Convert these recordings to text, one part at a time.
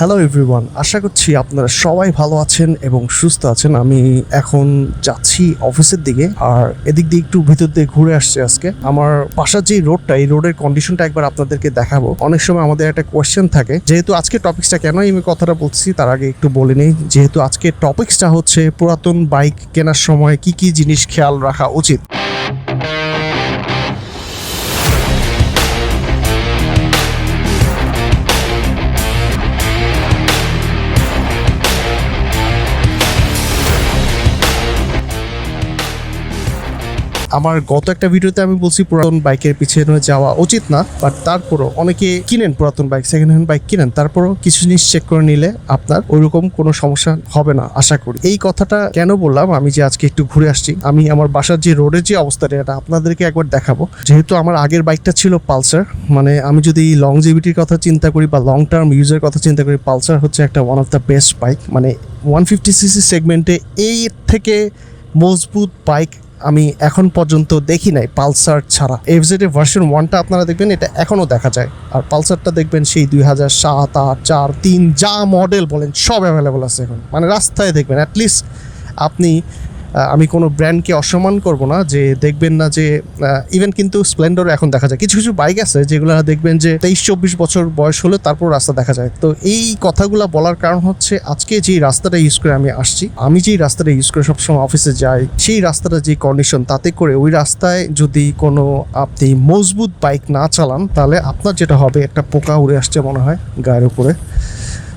Hello everyone আশা করছি আপনারা সবাই ভালো আছেন এবং সুস্থ আছেন। আমি এখন যাচ্ছি অফিসের দিকে আর এদিক দিয়ে একটু ভিতর দিয়ে ঘুরে আসছে আজকে। আমার বাসার যে রোডটা, এই রোডের কন্ডিশনটা একবার আপনাদেরকে দেখাবো। অনেক সময় আমাদের একটা কোয়েশ্চেন থাকে, যেহেতু আজকে টপিক্সটা কেন আমি কথাটা বলছি, তার আগে একটু বলে নিই। যেহেতু আজকে টপিক্সটা হচ্ছে পুরাতন বাইক কেনার সময় কি কি জিনিস খেয়াল রাখা উচিত। আমার গত একটা ভিডিওতে আমি বলছি পুরাতন বাইকের পিছনে যাওয়া উচিত না বাট তারপরও অনেকে কিনেন পুরাতন বাইক সেকেন্ড হ্যান্ড বাইক কিনেন, তারপরও কিছু জিনিস চেক করে নিলে আপনার ওইরকম কোনো সমস্যা হবে না, আশা করি। এই কথাটা কেন বললাম? আমি যে আজকে একটু ঘুরে আসছি, আমি আমার বাসার যে রোডের যে অবস্থাটা এটা আপনাদেরকে একবার দেখাবো। যেহেতু আমার আগের বাইকটা ছিল পালসার মানে আমি যদি লংজিভিটির কথা চিন্তা করি বা লং টার্ম ইউজের কথা চিন্তা করি, পালসার হচ্ছে একটা one of the best bike মানে ওয়ান ফিফটি সিসি সেগমেন্টে এই থেকে মজবুত বাইক আমি এখন পর্যন্ত দেখি নাই পালসার ছাড়া। এফজেড এর ভার্সন ওয়ানটা আপনারা দেখবেন, এটা এখনও দেখা যায়। আর পালসারটা দেখবেন সেই দুই হাজার সাত, আট, চার, তিন, যা মডেল বলেন, সব অ্যাভেলেবল আছে এখন। মানে রাস্তায় দেখবেন অ্যাটলিস্ট আপনি আমি কোনো ব্র্যান্ডকে অসম্মান করব না যে দেখবেন না যে ইভেন কিন্তু স্প্লেন্ডর এখন দেখা যায়। কিছু কিছু বাইক আছে যেগুলো দেখবেন যে তেইশ, চব্বিশ বছর বয়স হলে তারপর রাস্তা দেখা যায়। তো এই কথাগুলো বলার কারণ হচ্ছে আজকে যে রাস্তাটা ইউজ করে আমি আসছি, আমি যেই রাস্তাটা ইউজ করে সবসময় অফিসে যাই, সেই রাস্তাটা যে কন্ডিশন তাতে করে ওই রাস্তায় যদি কোনো আপনি মজবুত বাইক না চালান, তাহলে আপনার যেটা হবে একটা পোকা উড়ে আসছে মনে হয় গায়ের উপরে।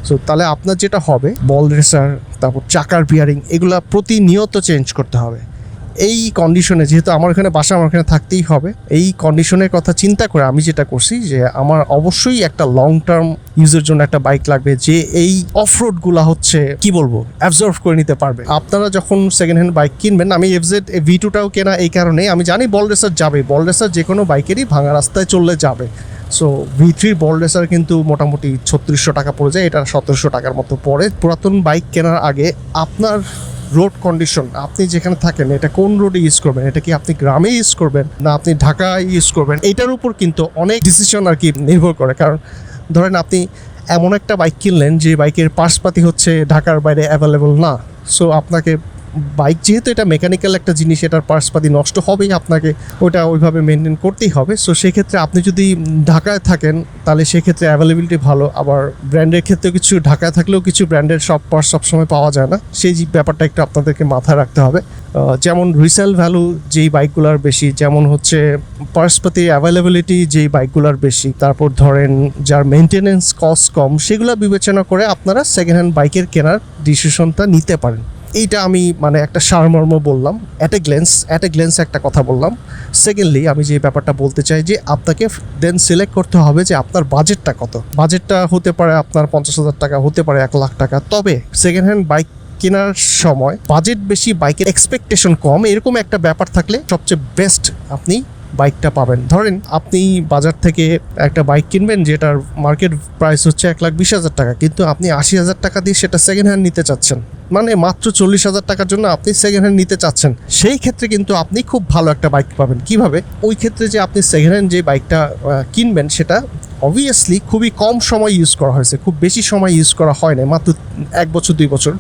সো তাহলে আপনার যেটা হবে বল রেসার তারপর চাকার বিয়ারিং এগুলো প্রতিনিয়ত চেঞ্জ করতে হবে। এই কন্ডিশনে যেহেতু আমার এখানে বাসা, আমার এখানে থাকতেই হবে, এই কন্ডিশনের কথা চিন্তা করে আমি যেটা করছি যে, আমার অবশ্যই একটা লং টার্ম ইউজের জন্য একটা বাইক লাগবে, যে এই অফরোডগুলা হচ্ছে, কি বলব অ্যাবজর্ভ করে নিতে পারবে। আপনারা যখন সেকেন্ড হ্যান্ড বাইক কিনবেন, আমি এফজেড ভি টুটাও কেনা এই কারণে আমি জানি বল রেসার যাবে বল রেসার যে কোনো বাইকেরই ভাঙা রাস্তায় চললে যাবে। সো ভি থ্রির বল রেসার কিন্তু মোটামুটি ছত্রিশশো টাকা পড়ে যায়, এটা সতেরোশো টাকার মতো পড়ে। পুরাতন বাইক কেনার আগে আপনার রোড কন্ডিশন আপনি যেখানে থাকেন, এটা কোন রোডে ইউজ করবেন, এটা কি আপনি গ্রামে ইউজ করবেন, না আপনি ঢাকায় ইউজ করবেন, এটার উপর কিন্তু অনেক ডিসিশন আর কি নির্ভর করে। কারণ, ধরেন আপনি এমন একটা বাইক কিনলেন, যে বাইকের পার্সপাতি হচ্ছে ঢাকার বাইরে অ্যাভেলেবল না। সো আপনাকে বাইক যেহেতু এটা মেকানিক্যাল একটা জিনিস, এটার পার্সপাতি নষ্ট হবেই আপনাকে, ওটা ওইভাবে মেনটেন করতেই হবে। সো সেক্ষেত্রে আপনি যদি ঢাকায় থাকেন, তাহলে সেক্ষেত্রে অ্যাভেলেবিলিটি ভালো। আবার ব্র্যান্ডের ক্ষেত্রেও কিছু, ঢাকায় থাকলেও কিছু ব্র্যান্ডের সব পার্টস সবসময় পাওয়া যায় না। সেই ব্যাপারটা একটু আপনাদেরকে মাথায় রাখতে হবে। যেমন রিসেল ভ্যালু যেই বাইকগুলোর বেশি, যেমন হচ্ছে পার্সপাতি অ্যাভেলেবিলিটি যেই বাইকগুলোর বেশি। তারপর ধরেন যার মেনটেনেন্স কস্ট কম, সেগুলো বিবেচনা করে আপনারা সেকেন্ড হ্যান্ড বাইকের কেনার ডিসিশনটা নিতে পারেন। এইটা আমি মানে একটা সারমর্ম বললাম at a glance at a glance একটা কথা বললাম। সেকেন্ডলি আমি যে ব্যাপারটা বলতে চাই যে আপনাকে দেন সিলেক্ট করতে হবে যে আপনার বাজেটটা কত। বাজেটটা হতে পারে আপনার পঞ্চাশ হাজার টাকা, হতে পারে এক লাখ টাকা। তবে সেকেন্ড হ্যান্ড বাইক কেনার সময় বাজেট বেশি বাইকের এক্সপেকটেশন কম, এরকম একটা ব্যাপার থাকলে সবচেয়ে বেস্ট আপনি বাইকটা পাবেন। ধরেন আপনি বাজার থেকে একটা বাইক কিনবেন যেটার মার্কেট প্রাইস হচ্ছে এক লাখ বিশ হাজার টাকা, কিন্তু আপনি আশি হাজার টাকা দিয়ে সেটা সেকেন্ড হ্যান্ড নিতে চাচ্ছেন। মানে মাত্র চল্লিশ হাজার টাকার জন্য আপনি সেকেন্ড হ্যান্ড নিতে চাচ্ছেন। সেই ক্ষেত্রে কিন্তু আপনি খুব ভালো একটা বাইক পাবেন। কীভাবে? ওই ক্ষেত্রে যে আপনি সেকেন্ড হ্যান্ড যে বাইকটা কিনবেন সেটা অবভিয়াসলি খুবই কম সময় ইউজ করা হয়েছে। খুব বেশি সময় ইউজ করা হয় না মাত্র এক বছর, দুই বছর।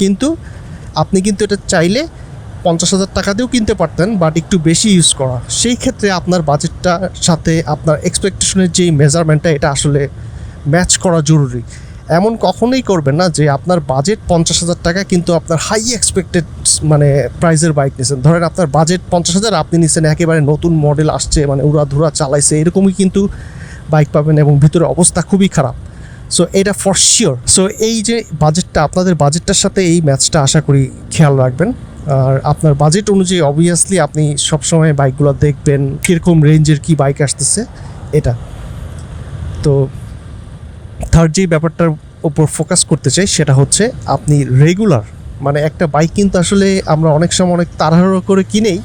কিন্তু আপনি কিন্তু এটা চাইলে পঞ্চাশ হাজার টাকা দিয়েও কিনতে পারতেন বাট একটু বেশি ইউজ করা। সেই ক্ষেত্রে আপনার বাজেটটার সাথে আপনার এক্সপেকটেশনের যেই মেজারমেন্টটা এটা আসলে ম্যাচ করা জরুরি। এমন কখনোই করবেন না যে আপনার বাজেট পঞ্চাশ হাজার টাকা, কিন্তু আপনার হাই এক্সপেক্টেড মানে প্রাইজের বাইক নিয়েছেন ধরেন আপনার বাজেট পঞ্চাশ হাজার, আপনি নিছেন, একেবারে নতুন মডেল আসছে মানে উড়াধুরা চালাইছে, এরকমই কিন্তু বাইক পাবেন এবং ভিতরে অবস্থা খুবই খারাপ। সো এটা ফর শিওর সো এই যে বাজেটটা আপনাদের বাজেটটার সাথে এই ম্যাচটা আশা করি খেয়াল রাখবেন। আর আপনার বাজেট অনুযায়ী অবভিয়াসলি আপনি সবসময় বাইকগুলো দেখবেন, কীরকম রেঞ্জের কি বাইক আসতেছে, এটা। তো থার্ড যে ব্যাপারটার ওপর ফোকাস করতে চাই, সেটা হচ্ছে আপনি রেগুলার মানে একটা বাইক কিন্তু আসলে আমরা অনেক সময় অনেক তাড়াহুড়ো করে কিনেই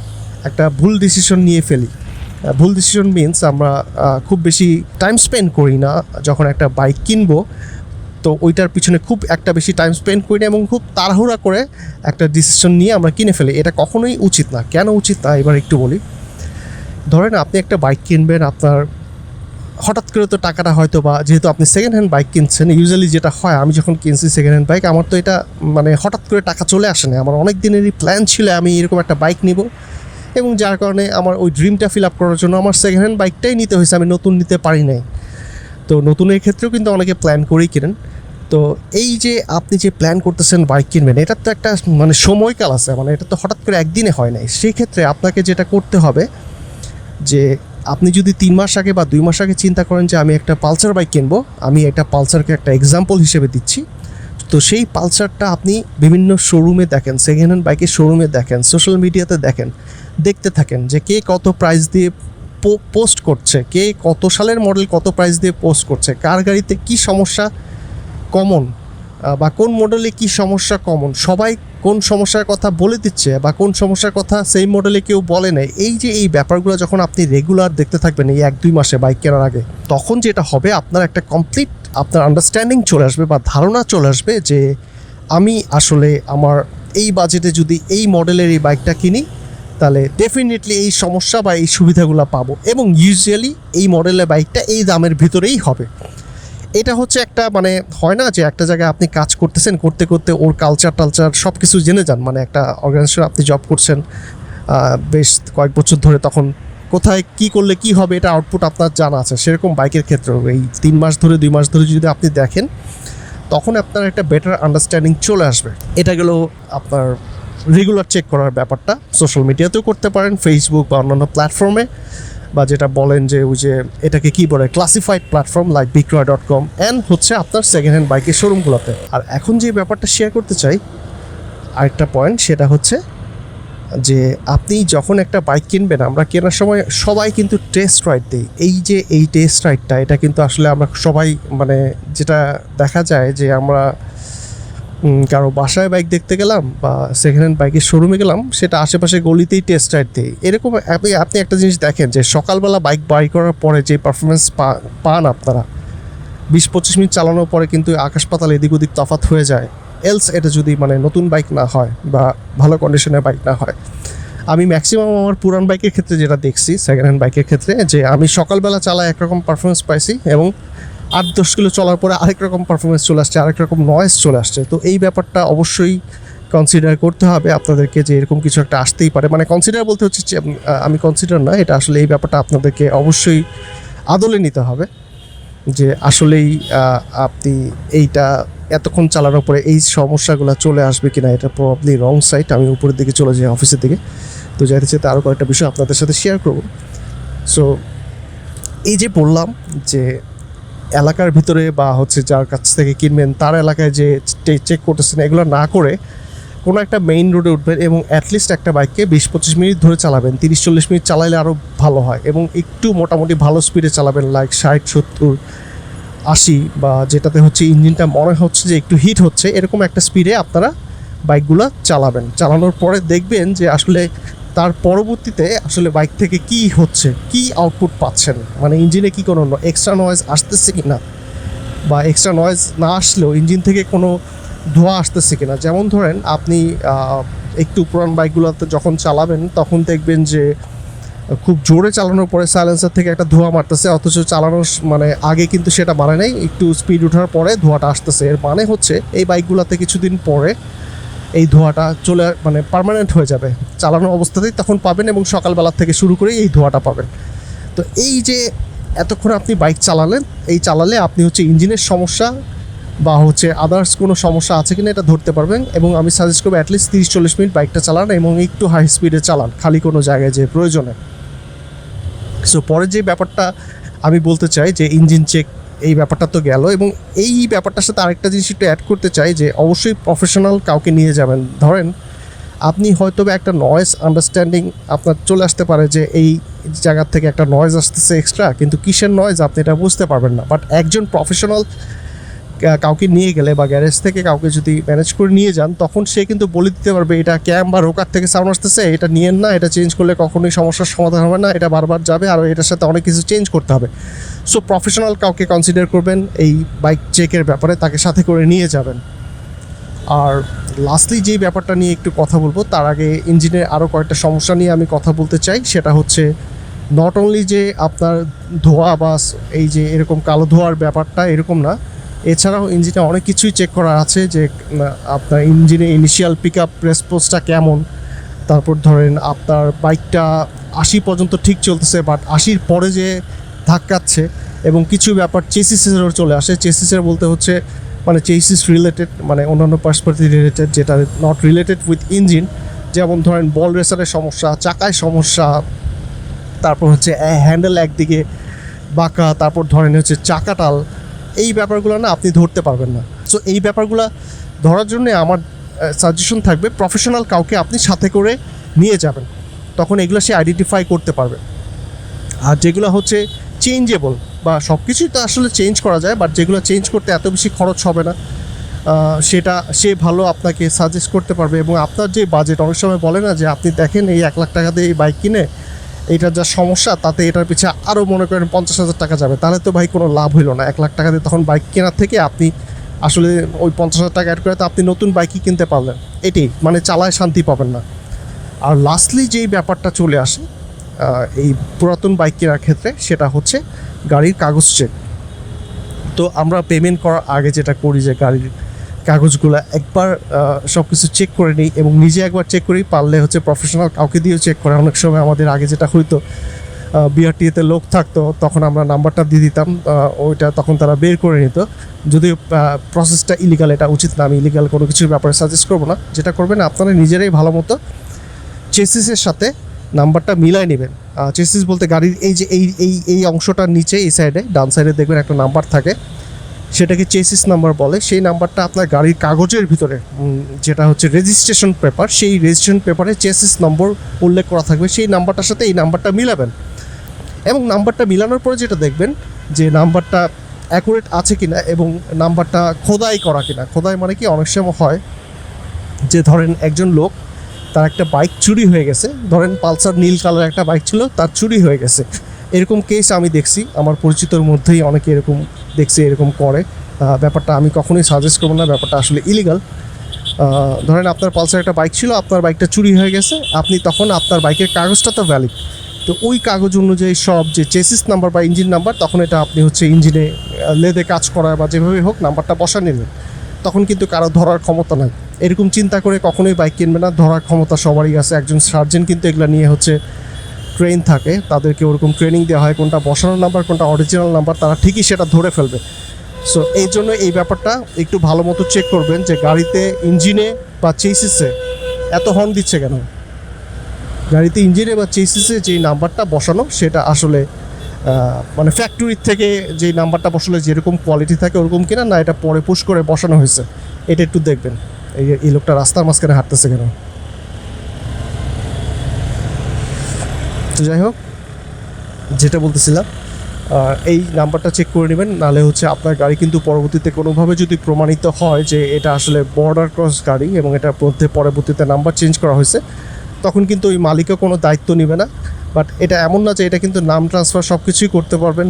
একটা ভুল ডিসিশন নিয়ে ফেলি। ভুল ডিসিশন মিনস আমরা খুব বেশি টাইম স্পেন্ড করি না যখন একটা বাইক কিনবো। তো ওইটার পিছনে খুব একটা বেশি টাইম স্পেন্ড করি না এবং খুব তাড়াহুড়া করে একটা ডিসিশন নিয়ে আমরা কিনে ফেলি। এটা কখনোই উচিত না। কেন উচিত না? এবার একটু বলি। ধরেন আপনি একটা বাইক কিনবেন, আপনার হঠাৎ করে তো টাকাটা হয়তো বা, যেহেতু আপনি সেকেন্ড হ্যান্ড বাইক কিনছেন ইউজুয়ালি যেটা হয়, আমি যখন কিনছি সেকেন্ড হ্যান্ড বাইক আমার তো এটা মানে হঠাৎ করে টাকা চলে আসে না আমার অনেক দিনেরই প্ল্যান ছিল আমি এরকম একটা বাইক নিব। এবং যার কারণে আমার ওই ড্রিমটা ফিল আপ করার জন্য আমার সেকেন্ড হ্যান্ড বাইকটাই নিতে হয়েছে। আমি নতুন নিতে পারি নাই। তো নতুনের ক্ষেত্রেও কিন্তু অনেকে প্ল্যান করেই কিনেন। তো এই যে আপনি যে প্ল্যান করতেছেন বাইক কিনবেন এটার তো একটা মানে সময়কাল আছে মানে এটা তো হঠাৎ করে একদিনে হয় নাই। সেই ক্ষেত্রে আপনাকে যেটা করতে হবে যে, আপনি যদি তিন মাস আগে বা দুই মাস আগে চিন্তা করেন যে, আমি একটা পালসার বাইক কিনবো, আমি একটা পালসারকে একটা এক্সাম্পল হিসেবে দিচ্ছি। তো সেই পালসারটা আপনি বিভিন্ন শোরুমে দেখেন সেকেন্ড হ্যান্ড বাইকের শোরুমে দেখেন সোশ্যাল মিডিয়াতে দেখেন, দেখতে থাকেন যে, কে কত প্রাইস দিয়ে পোস্ট করছে, কে কত সালের মডেল কত প্রাইস দিয়ে পোস্ট করছে, কার গাড়িতে কি সমস্যা কমন বা কোন মডেলে কি সমস্যা কমন সবাই কোন সমস্যার কথা বলে দিচ্ছে বা কোন সমস্যার কথা সেই মডেলে কেউ বলে নাই, এই যে এই ব্যাপারগুলো যখন আপনি রেগুলার দেখতে থাকবেন এই এক দুই মাসে বাইক কেনার আগে, তখন যেটা হবে আপনার একটা কমপ্লিট আপনার আন্ডারস্ট্যান্ডিং চলে আসবে বা ধারণা চলে আসবে যে আমি আসলে আমার এই বাজেটে যদি এই মডেলের এই বাইকটা কিনি, তাহলে ডেফিনেটলি এই সমস্যা বা এই সুবিধাগুলো পাবো এবং ইউজুয়ালি এই মডেলের বাইকটা এই দামের ভিতরেই হবে। এটা হচ্ছে একটা মানে হয় না যে একটা জায়গায় আপনি কাজ করতেছেন, করতে করতে ওর কালচার টালচার সব কিছু জেনে যান। মানে একটা অর্গানাইজেশন আপনি জব করছেন বেশ কয়েক বছর ধরে তখন কোথায় কি করলে কি হবে এটা আউটপুট আপনার জানা আছে। সেরকম বাইকের ক্ষেত্রেও। এই তিন মাস ধরে, দুই মাস ধরে যদি আপনি দেখেন, তখন আপনার একটা বেটার আন্ডারস্ট্যান্ডিং চলে আসবে। এটা গেল আপনার রেগুলার চেক করার ব্যাপারটা। সোশ্যাল মিডিয়াতেও করতে পারেন ফেসবুক বা অন্যান্য প্ল্যাটফর্মে বা যেটা বলেন যে ওই যে এটাকে কি বলে classified platform like Bikroy dot com and হচ্ছে আপনার সেকেন্ড হ্যান্ড বাইকের শোরুমগুলোতে আর এখন যে ব্যাপারটা শেয়ার করতে চাই, আরেকটা পয়েন্ট সেটা হচ্ছে যে আপনি যখন একটা বাইক কিনবেন, আমরা কেনার সময় সবাই কিন্তু টেস্ট রাইড দিই। এই যে এই টেস্ট রাইডটা এটা কিন্তু আসলে আমরা সবাই মানে যেটা দেখা যায় যে আমরা কারও বাসায় বাইক দেখতে গেলাম বা সেকেন্ড হ্যান্ড বাইকের শোরুমে গেলাম, সেটা আশেপাশে গলিতেই টেস্ট রাইড দিই এরকম আপনি আপনি একটা জিনিস দেখেন যে সকালবেলা বাইক বাই করার পরে যে পারফরমেন্স পান আপনারা, বিশ পঁচিশ মিনিট চালানোর পরে কিন্তু আকাশ পাতাল এদিক ওদিক তফাত হয়ে যায়। এলস এটা যদি মানে নতুন বাইক না হয় বা ভালো কন্ডিশনের বাইক না হয়। আমি ম্যাক্সিমাম আমার পুরান বাইকের ক্ষেত্রে যেটা দেখছি সেকেন্ড হ্যান্ড বাইকের ক্ষেত্রে, যে আমি সকালবেলা চালায় একরকম পারফরমেন্স পাইছি এবং আট দশ কিলো চলার পরে আরেক রকম পারফরমেন্স চলে আসছে, আরেক রকম নয়েজ চলে আসছে। তো এই ব্যাপারটা অবশ্যই কনসিডার করতে হবে আপনাদেরকে যে এরকম কিছু একটা আসতেই পারে। মানে কনসিডার বলতে হচ্ছে আমি কনসিডার না এটা আসলে এই ব্যাপারটা আপনাদেরকে অবশ্যই আদলে নিতে হবে যে আসলেই আপনি এইটা এতক্ষণ চালানোর পরে এই সমস্যাগুলো চলে আসবে কিনা, এটা প্রবাবলি রং সাইড আমি উপরের দিকে চলে যাই অফিসের দিকে। তো যাইতে চাইতে আরও কয়েকটা বিষয় আপনাদের সাথে শেয়ার করব। সো এই যে বললাম যে এলাকার ভিতরে বা হচ্ছে যার কাছ থেকে কিনবেন, তার এলাকায় যে চেক করতেছেন, এগুলো না করে কোনো একটা মেইন রোডে উঠবেন এবং অ্যাটলিস্ট একটা বাইককে বিশ পঁচিশ মিনিট ধরে চালাবেন। তিরিশ চল্লিশ মিনিট চালাইলে আরও ভালো হয় এবং একটু মোটামুটি ভালো স্পিডে চালাবেন লাইক ষাট, সত্তর, আশি বা যেটাতে হচ্ছে ইঞ্জিনটা মনে হচ্ছে যে একটু হিট হচ্ছে, এরকম একটা স্পিডে আপনারা বাইকগুলো চালাবেন। চালানোর পরে দেখবেন যে আসলে তার পরবর্তীতে আসলে বাইক থেকে কি হচ্ছে? কি আউটপুট পাচ্ছেন? মানে ইঞ্জিনে কি কোনো এক্সট্রা নয়েজ আসতেছে কি না বা এক্সট্রা নয়েজ না আসলেও ইঞ্জিন থেকে কোনো ধোঁয়া আসতেছে কিনা? যেমন ধরেন আপনি একটু পুরান বাইকগুলোতে যখন চালাবেন, তখন দেখবেন যে খুব জোরে চালানোর পরে সাইলেন্সার থেকে একটা ধোঁয়া মারতেছে, অথচ চালানোর মানে আগে কিন্তু সেটা মানে নাই। একটু স্পিড ওঠার পরে ধোঁয়াটা আসতেছে। এর মানে হচ্ছে এই বাইকগুলোতে কিছুদিন পরে এই ধোঁয়াটা চলে মানে পার্মানেন্ট হয়ে যাবে। চালানো অবস্থাতেই তখন পাবেন এবং সকালবেলা থেকে শুরু করে এই ধোঁয়াটা পাবেন। তো এই যে এতক্ষণ আপনি বাইক চালালেন, এই চালালে আপনি হচ্ছে ইঞ্জিনের সমস্যা বা হচ্ছে আদার্স কোনো সমস্যা আছে কিনা এটা ধরতে পারবেন এবং আমি সাজেস্ট করব অ্যাটলিস্ট তিরিশ চল্লিশ মিনিট বাইকটা চালান এবং একটু হাই স্পিডে চালান, খালি কোনো জায়গায় যে প্রয়োজনে। সো পরে যে ব্যাপারটা আমি বলতে চাই যে ইঞ্জিন চেক এই ব্যাপারটা তো গেল এবং এই ব্যাপারটার সাথে আরেকটা জিনিস একটু অ্যাড করতে চাই যে অবশ্যই প্রফেশনাল কাউকে নিয়ে যাবেন। ধরেন, আপনি হয়তো একটা নয়েজ আন্ডারস্ট্যান্ডিং আপনার চলে আসতে পারে যে এই জায়গার থেকে একটা নয়েজ আসতেছে এক্সট্রা কিন্তু কিসের নয়েজ আপনি এটা বুঝতে পারবেন না। বাট একজন প্রফেশনাল কাউকে নিয়ে গেলে বা গ্যারেজ থেকে কাউকে যদি ম্যানেজ করে নিয়ে যান, তখন সে কিন্তু বলে দিতে পারবে, এটা ক্যাম বা রোকার থেকে সাউন্ড আসতেছে, এটা নিয়েন না, এটা চেঞ্জ করলে কখনোই সমস্যার সমাধান হবে না, এটা বারবার যাবে আর এটার সাথে অনেক কিছু চেঞ্জ করতে হবে। সো প্রফেশনাল কাউকে কনসিডার করবেন এই বাইক চেকের ব্যাপারে, তাকে সাথে করে নিয়ে যাবেন। আর লাস্টলি যেই ব্যাপারটা নিয়ে একটু কথা বলব, তার আগে ইঞ্জিনের আরও কয়েকটা সমস্যা নিয়ে আমি কথা বলতে চাই, সেটা হচ্ছে নট অনলি যে আপনার ধোয়া বা এই যে এরকম কালো ধোয়ার ব্যাপারটা এরকম না এছাড়াও ইঞ্জিনে অনেক কিছুই চেক করা আছে যে আপনার ইঞ্জিনে ইনিশিয়াল পিক আপ রেসপন্সটা কেমন? তারপর ধরেন আপনার বাইকটা আশি পর্যন্ত ঠিক চলতেছে বাট আশির পরে যে ধাক্কাচ্ছে এবং কিছু ব্যাপার চেসিসেরও চলে আসে। চেসিসের বলতে হচ্ছে মানে চেসিস রিলেটেড মানে অন্যান্য পার্সপার্টি রিলেটেড যেটা নট রিলেটেড উইথ ইঞ্জিন যেমন ধরেন বল রেসারের সমস্যা, চাকায় সমস্যা, তারপর হচ্ছে হ্যান্ডেল একদিকে বাঁকা, তারপর ধরেন হচ্ছে চাকাটাল এই ব্যাপারগুলো না আপনি ধরতে পারবেন না। সো এই ব্যাপারগুলো ধরার জন্য আমার সাজেশন থাকবে প্রফেশনাল কাউকে আপনি সাথে করে নিয়ে যাবেন। তখন এগুলো সে আইডেন্টিফাই করতে পারবে। আর যেগুলো হচ্ছে চেঞ্জেবল বা সব কিছুই তো আসলে চেঞ্জ করা যায় বাট যেগুলো চেঞ্জ করতে এত বেশি খরচ হবে না। সেটা সে ভালো আপনাকে সাজেস্ট করতে পারবে এবং আপনার যে বাজেট অনেক সময় বলে না যে আপনি দেখেন এই এক লাখ টাকা দিয়ে এই বাইক কিনে এইটার যা সমস্যা, তাতে এটার পিছিয়ে আরও মনে করেন পঞ্চাশ হাজার টাকা যাবে। তাহলে তো ভাই কোনো লাভ হইল না। এক লাখ টাকা দিয়ে তখন বাইক কেনার থেকে আপনি আসলে ওই পঞ্চাশ হাজার টাকা অ্যাড করে তো আপনি নতুন বাইকই কিনতে পারলেন। এটি মানে চালায় শান্তি পাবেন না। আর লাস্টলি যেই ব্যাপারটা চলে আসে এই পুরাতন বাইক কেনার ক্ষেত্রে সেটা হচ্ছে গাড়ির কাগজ চেক তো আমরা পেমেন্ট করার আগে যেটা করি যে গাড়ির কাগজগুলো একবার সব কিছু চেক করে নিই এবং নিজে একবার চেক করি, পারলে হচ্ছে প্রফেশনাল কাউকে দিয়েও চেক করে। অনেক সময় আমাদের আগে যেটা হইতো বিআরটিএতে লোক থাকতো, তখন আমরা নাম্বারটা দিয়ে দিতাম ওইটা তখন তারা বের করে নিত। যদিও প্রসেসটা ইলিগাল এটা উচিত না, আমি ইলিগাল কোনো কিছুর ব্যাপারে সাজেস্ট করব না। যেটা করবেন, আপনারা নিজেরাই ভালো মতো চেসিসের সাথে নাম্বারটা মিলাই নেবেন। চেসিস বলতে গাড়ির এই যে, এই এই এই অংশটার নিচে, এই সাইডে ডান সাইডে দেখবেন একটা নাম্বার থাকে। সেটাকে চেসিস নাম্বার বলে। সেই নাম্বারটা আপনার গাড়ির কাগজের ভিতরে যেটা হচ্ছে রেজিস্ট্রেশন পেপার সেই রেজিস্ট্রেশন পেপারে চেসিস নম্বর উল্লেখ করা থাকবে। সেই নাম্বারটার সাথে এই নাম্বারটা মিলাবেন। এবং নাম্বারটা মিলানোর পরে যেটা দেখবেন, যে নাম্বারটা অ্যাকুরেট আছে কিনা এবং নাম্বারটা খোদাই করা কিনা। খোদাই মানে কি? অনেক সময় হয় যে ধরেন একজন লোক, তার একটা বাইক চুরি হয়ে গেছে। ধরেন পালসার নীল কালার একটা বাইক ছিল, তার চুরি হয়ে গেছে। এরকম কেস আমি দেখছি। আমার পরিচিতর মধ্যেই অনেকে এরকম দেখছি, এরকম করে। ব্যাপারটা আমি কখনোই সাজেস্ট করব না, ব্যাপারটা আসলে ইলিগাল ধরেন আপনার পালসার একটা বাইক ছিল, আপনার বাইকটা চুরি হয়ে গেছে, আপনি তখন আপনার বাইকের কাগজটা তো ভ্যালিড তো ওই কাগজ অনুযায়ী সব যে চেসিস নাম্বার বা ইঞ্জিন নাম্বার তখন এটা আপনি হচ্ছে ইঞ্জিনে লেদে কাজ করা বা যেভাবে হোক নাম্বারটা বসা নিলেন। তখন কিন্তু কারও ধরার ক্ষমতা নাই। এরকম চিন্তা করে কখনোই বাইক কিনবে না। ধরার ক্ষমতা সবারই আছে। একজন সার্জেন কিন্তু এগুলো নিয়ে হচ্ছে ট্রেন থাকে, তাদেরকে ওরকম ট্রেনিং দেওয়া হয়, কোনটা বসানোর নাম্বার কোনটা অরিজিনাল নাম্বার তারা ঠিকই সেটা ধরে ফেলবে। সো এই জন্য এই ব্যাপারটা একটু ভালো মতো চেক করবেন যে গাড়িতে ইঞ্জিনে বা চেসিসে এত হর্ন দিচ্ছে কেন? গাড়িতে ইঞ্জিনে বা চেসিসে যে নাম্বারটা বসানো, সেটা আসলে মানে ফ্যাক্টরির থেকে যে নাম্বারটা বসালে যেরকম কোয়ালিটি থাকে ওরকম কিনা, না, এটা পরে পুশ করে বসানো হয়েছে। এটা একটু দেখবেন। এই লোকটা রাস্তার মাঝখানে হাঁটতেছে কেন? তো যাই হোক, যেটা বলতেছিলাম এই নাম্বারটা চেক করে নেবেন নাহলে হচ্ছে আপনার গাড়ি কিন্তু পরবর্তীতে কোনোভাবে যদি প্রমাণিত হয় যে এটা আসলে বর্ডার ক্রস গাড়ি এবং এটার মধ্যে পরবর্তীতে নাম্বার চেঞ্জ করা হয়েছে, তখন কিন্তু ওই মালিকও কোনো দায়িত্ব নেবে না। বাট এটা এমন না যে এটা কিন্তু নাম ট্রান্সফার সব কিছুই করতে পারবেন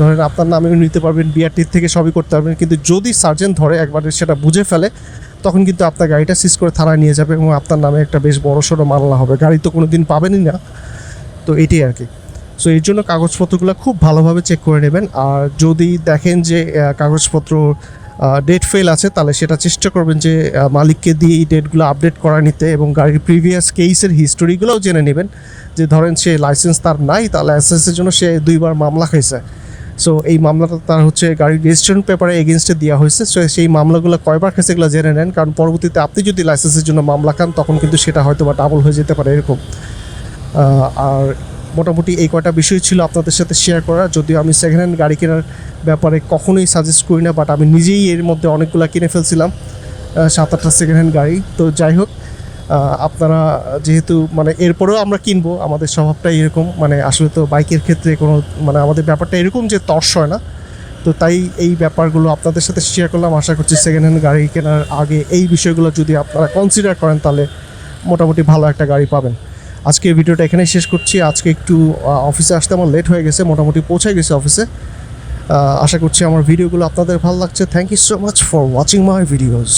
ধরেন আপনার নামেও নিতে পারবেন বিআরটির থেকে সবই করতে পারবেন, কিন্তু যদি সার্জেন্ট ধরে একবার সেটা বুঝে ফেলে, তখন কিন্তু আপনার গাড়িটা সিজ করে থানায় নিয়ে যাবে এবং আপনার নামে একটা বেশ বড় সড়ো মামলা হবে। গাড়ি তো কোনো দিন পাবেনই না। তো এটাই আর কি। সো এর জন্য কাগজপত্রগুলো খুব ভালোভাবে চেক করে নেবেন। আর যদি দেখেন যে কাগজপত্র ডেট ফেল আছে, তাহলে সেটা চেষ্টা করবেন যে মালিককে দিয়ে এই ডেটগুলো আপডেট করা নিতে এবং গাড়ির প্রিভিয়াস কেসের হিস্টোরিগুলোও জেনে নেবেন। যে ধরেন সে লাইসেন্স তার নাই তার লাইসেন্সের জন্য সে দুইবার মামলা খাইছে। সো এই মামলাটা তার হচ্ছে গাড়ির রেজিস্ট্রেশন পেপারে এগেনস্টে দেওয়া হয়েছে। সো সেই মামলাগুলো কয়বার খেয়েছে এগুলো জেনে নেন। কারণ পরবর্তীতে আপনি যদি লাইসেন্সের জন্য মামলা খান, তখন কিন্তু সেটা হয়তো বা ডাবল হয়ে যেতে পারে, এরকম। আর মোটামুটি এই কয়টা বিষয় ছিল আপনাদের সাথে শেয়ার করা যদিও আমি সেকেন্ড হ্যান্ড গাড়ি কেনার ব্যাপারে কখনোই সাজেস্ট করি না বাট আমি নিজেই এর মধ্যে অনেকগুলো কিনে ফেলছিলাম সাত আটটা সেকেন্ড হ্যান্ড গাড়ি। তো যাই হোক আপনারা যেহেতু মানে এরপরেও আমরা কিনবো, আমাদের স্বভাবটাই এরকম মানে আসলে তো বাইকের ক্ষেত্রে কোনো মানে আমাদের ব্যাপারটা এরকম যে তর্স হয় না। তো তাই এই ব্যাপারগুলো আপনাদের সাথে শেয়ার করলাম। আশা করছি সেকেন্ড হ্যান্ড গাড়ি কেনার আগে এই বিষয়গুলো যদি আপনারা কনসিডার করেন, তাহলে মোটামুটি ভালো একটা গাড়ি পাবেন। আজকে ভিডিওটা এখানেই শেষ করছি। আজকে একটু অফিসে আসতে আমার লেট হয়ে গেছে, মোটামুটি পৌঁছে গেছে অফিসে। আশা করছি আমার ভিডিওগুলো আপনাদের ভালো লাগছে। Thank you so much for watching my videos